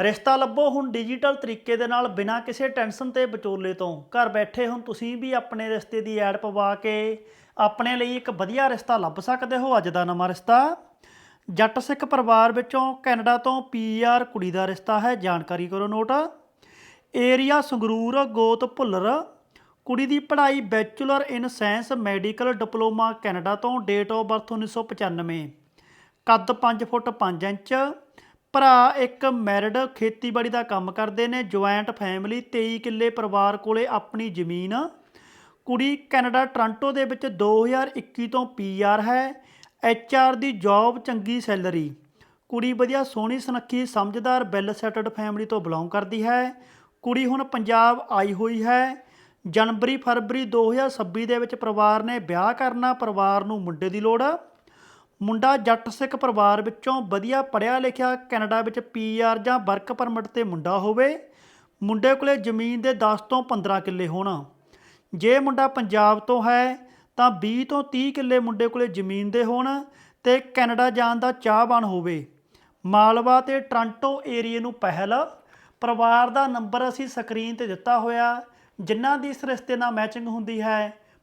ਰਿਸ਼ਤਾ ਲੱਭੋ ਹੁਣ ਡਿਜੀਟਲ ਤਰੀਕੇ ਦੇ ਨਾਲ ਬਿਨਾਂ ਕਿਸੇ ਟੈਨਸ਼ਨ ਤੇ ਵਿਚੋਲੇ ਤੋਂ। ਘਰ ਬੈਠੇ ਹੁਣ ਤੁਸੀਂ ਵੀ ਆਪਣੇ ਰਿਸ਼ਤੇ ਦੀ ਐਡ ਪਵਾ ਕੇ ਆਪਣੇ ਲਈ ਇੱਕ ਵਧੀਆ ਰਿਸ਼ਤਾ ਲੱਭ ਸਕਦੇ ਹੋ। ਅੱਜ ਦਾ ਨਵਾਂ ਰਿਸ਼ਤਾ ਜੱਟ ਸਿੱਖ ਪਰਿਵਾਰ ਵਿੱਚੋਂ ਕੈਨੇਡਾ ਤੋਂ ਪੀਆਰ ਕੁੜੀ ਦਾ ਰਿਸ਼ਤਾ ਹੈ। ਜਾਣਕਾਰੀ ਕਰੋ ਨੋਟ। ਏਰੀਆ ਸੰਗਰੂਰ, ਗੋਤ ਭੁੱਲਰ। ਕੁੜੀ ਦੀ ਪੜ੍ਹਾਈ bachelor in science medical diploma Canada ਤੋਂ ਡੇਟ ਆਫ ਬਰਥ 1995 ਕੱਦ 5 ਫੁੱਟ 5 ਇੰਚ। ਭਰਾ ਇੱਕ ਮੈਰਿਡ ਖੇਤੀਬਾੜੀ ਦਾ ਕੰਮ ਕਰਦੇ ਨੇ, ਜੁਆਇੰਟ ਫੈਮਿਲੀ 23 ਕਿੱਲੇ ਪਰਿਵਾਰ ਕੋਲੇ ਆਪਣੀ ਜ਼ਮੀਨ। ਕੁੜੀ ਕੈਨੇਡਾ, ਟੋਰਾਂਟੋ ਦੇ ਵਿੱਚ 2021 ਤੋਂ ਪੀਆਰ ਹੈ। ਐਚਆਰ ਦੀ ਜੌਬ, ਚੰਗੀ ਸੈਲਰੀ। ਕੁੜੀ ਵਧੀਆ ਸੋਹਣੀ ਸੁਨੱਖੀ, ਸਮਝਦਾਰ, ਵੈਲ ਸੈਟਲਡ ਫੈਮਿਲੀ ਤੋਂ ਬਿਲੋਂਗ ਕਰਦੀ ਹੈ। ਕੁੜੀ ਹੁਣ ਪੰਜਾਬ ਆਈ ਹੋਈ ਹੈ। ਜਨਵਰੀ ਫਰਵਰੀ 2026 ਦੇ ਵਿੱਚ ਪਰਿਵਾਰ ਨੇ ਵਿਆਹ ਕਰਨਾ, ਪਰਿਵਾਰ ਨੂੰ ਮੁੰਡੇ ਦੀ ਲੋੜ। ਮੁੰਡਾ ਜੱਟ ਸਿੱਖ ਪਰਿਵਾਰ ਵਿੱਚੋਂ ਵਧੀਆ ਪੜ੍ਹਿਆ ਲਿਖਿਆ ਕੈਨੇਡਾ ਵਿੱਚ ਪੀਆਰ ਜਾਂ ਵਰਕ ਪਰਮਿਟ ਤੇ ਮੁੰਡਾ ਹੋਵੇ, ਮੁੰਡੇ ਕੋਲੇ ਜ਼ਮੀਨ ਦੇ 10 ਤੋਂ 15 ਕਿੱਲੇ ਹੋਣ। ਜੇ ਮੁੰਡਾ ਪੰਜਾਬ ਤੋਂ ਹੈ, ਤਾਂ 20 ਤੋਂ 30 ਕਿੱਲੇ ਮੁੰਡੇ ਕੋਲੇ ਜ਼ਮੀਨ ਦੇ ਹੋਣ ਤੇ ਕੈਨੇਡਾ ਜਾਣ ਦਾ ਚਾਹਵਾਨ ਹੋਵੇ। ਮਾਲਵਾ ਤੇ ਟ੍ਰਾਂਟੋ ਏਰੀਏ ਨੂੰ ਪਹਿਲ। ਪਰਿਵਾਰ ਦਾ ਨੰਬਰ ਅਸੀਂ ਸਕਰੀਨ ਤੇ ਦਿੱਤਾ ਹੋਇਆ। ਜਿਨ੍ਹਾਂ ਦੀ ਇਸ ਰਿਸ਼ਤੇ ਨਾਲ ਮੈਚਿੰਗ ਹੁੰਦੀ ਹੈ